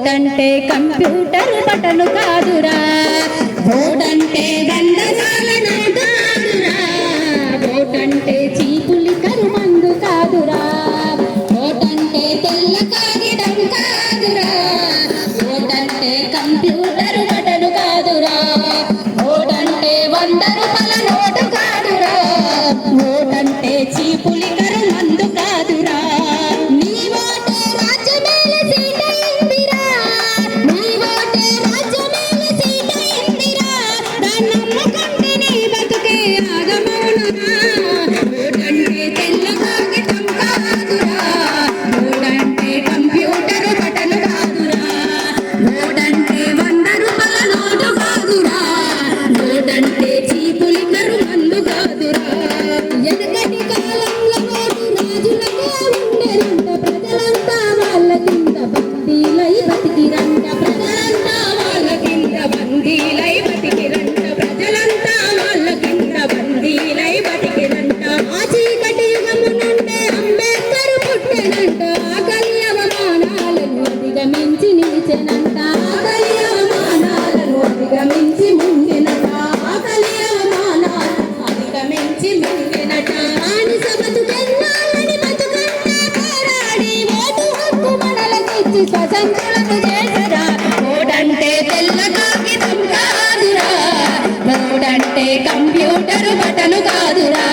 ఓటంటే computer button కాదురా. ఓటంటే దండసాల కాదురా. ఓటంటే చీపులి కరుమందు కాదురా. ఓటంటే తెల్ల కాగితం కాదురా. ఓటంటే కంప్యూటర్ బటను కాదురా. అధిగమించి ఆకలి అవమానాలను అధిగమించి ముంగినట ఆకలి అవమానాలను అధిగమించి ముంగినట పోరాడి ఓటు హక్కు మనలకిచ్చి చేసరా. ఓడంటే తెల్ల కాగితం కాదురా ఓడంటే కంప్యూటర్ బటను కాదురా.